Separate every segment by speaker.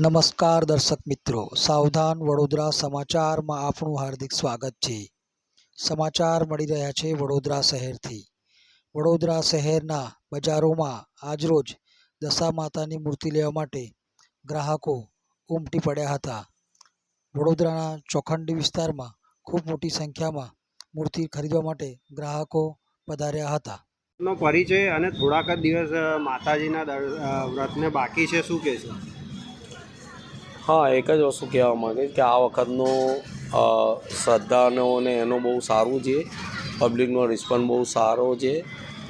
Speaker 1: નમસ્કાર દર્શક મિત્રો. સાવધાન વડોદરા સમાચારમાં આપનું હાર્દિક સ્વાગત છે. સમાચાર મળી રહ્યા છે વડોદરા શહેરથી. વડોદરા શહેરના બજારોમાં આજરોજ દશા માતાની મૂર્તિ લેવા માટે ગ્રાહકો ઉમટી પડ્યા હતા. વડોદરાના ચોખંડી વિસ્તારમાં ખૂબ મોટી સંખ્યામાં મૂર્તિ ખરીદવા માટે ગ્રાહકો પધાર્યા હતા.
Speaker 2: નો પરિચય અને થોડાક દિવસ માતાજીના વ્રતને બાકી છે. શું કહેશો?
Speaker 3: હા, એક જ વસ્તુ કહેવા માંગે કે આ વખતનો શ્રદ્ધાનો ને એનો બહુ સારું છે. પબ્લિકનો રિસ્પોન્સ બહુ સારો છે.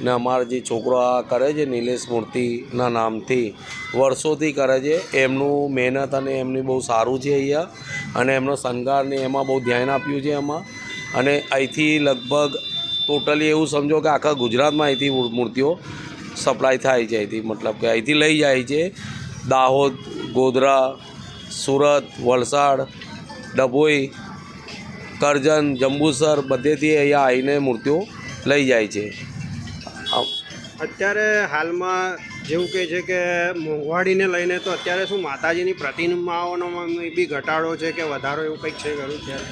Speaker 3: ને અમારા જે છોકરો આ કરે છે નિલેશ મૂર્તિના નામથી, વર્ષોથી કરે છે, એમનું મહેનત અને એમની બહુ સારું છે અહીંયા. અને એમનો શણગારને એમાં બહુ ધ્યાન આપ્યું છે એમાં. અને અહીંથી લગભગ ટોટલી એવું સમજો કે આખા ગુજરાતમાં અહીંથી મૂર્તિઓ સપ્લાય થાય છે અહીંથી. મતલબ કે અહીંથી લઈ જાય છે. દાહોદ, ગોધરા સુરત વલસાડ ડભોઈ કરજણ જંબુસર બધેથી અહીંયા આવીને મૂર્તિઓ લઈ જાય છે.
Speaker 2: અત્યારે હાલમાં જેવું કહે છે કે મોંઘવાડીને લઈને તો અત્યારે શું માતાજીની પ્રતિમાઓનો બી ઘટાડો છે કે વધારો એવું કંઈક છે ખરું? ત્યારે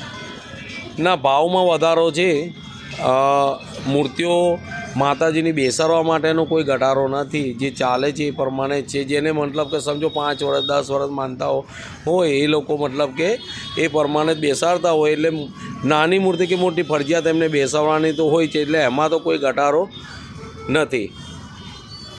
Speaker 3: ના ભાવમાં વધારો છે. મૂર્તિઓ માતાજીની બેસાડવા માટેનો કોઈ ઘટાડો નથી. જે ચાલે છે એ પ્રમાણે છે. જેને મતલબ કે સમજો પાંચ વર્ષ દસ વર્ષ માનતા હોય, એ લોકો મતલબ કે એ પ્રમાણે જ બેસાડતા હોય. એટલે નાની મૂર્તિ કે મોટી ફરજિયાત એમને બેસાડવાની તો હોય છે. એટલે એમાં તો કોઈ ઘટાડો નથી.